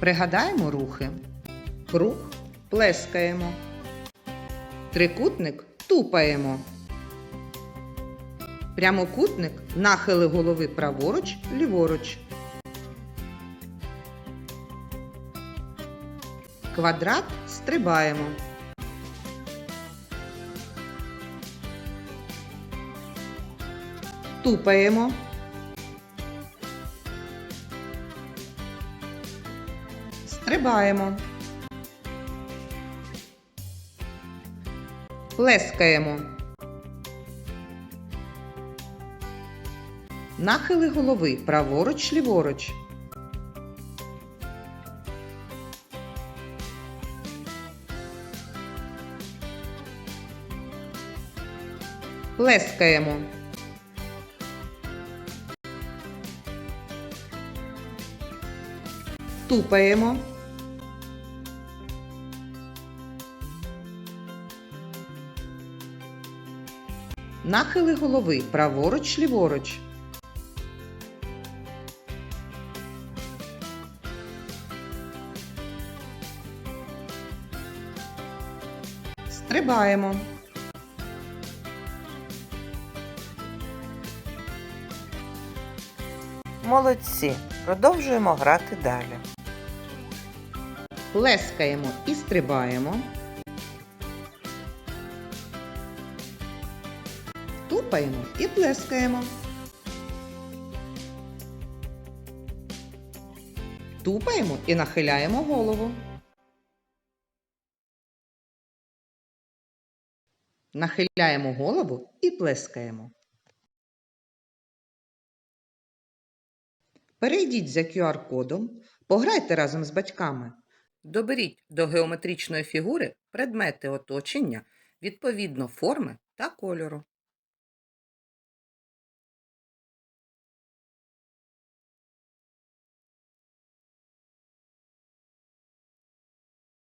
Пригадаємо рухи. Круг плескаємо. Трикутник тупаємо. Прямокутник нахили голови праворуч, ліворуч. Квадрат стрибаємо. Тупаємо. Стрибаємо. Плескаємо. Нахили голови праворуч, ліворуч. Плескаємо. Тупаємо. Нахили голови праворуч, ліворуч. Стрибаємо. Молодці. Продовжуємо грати далі. Плескаємо і стрибаємо. Тупаємо і плескаємо. Тупаємо і нахиляємо голову. Нахиляємо голову і плескаємо. Перейдіть за QR-кодом, пограйте разом з батьками. Доберіть до геометричної фігури предмети оточення відповідно форми та кольору.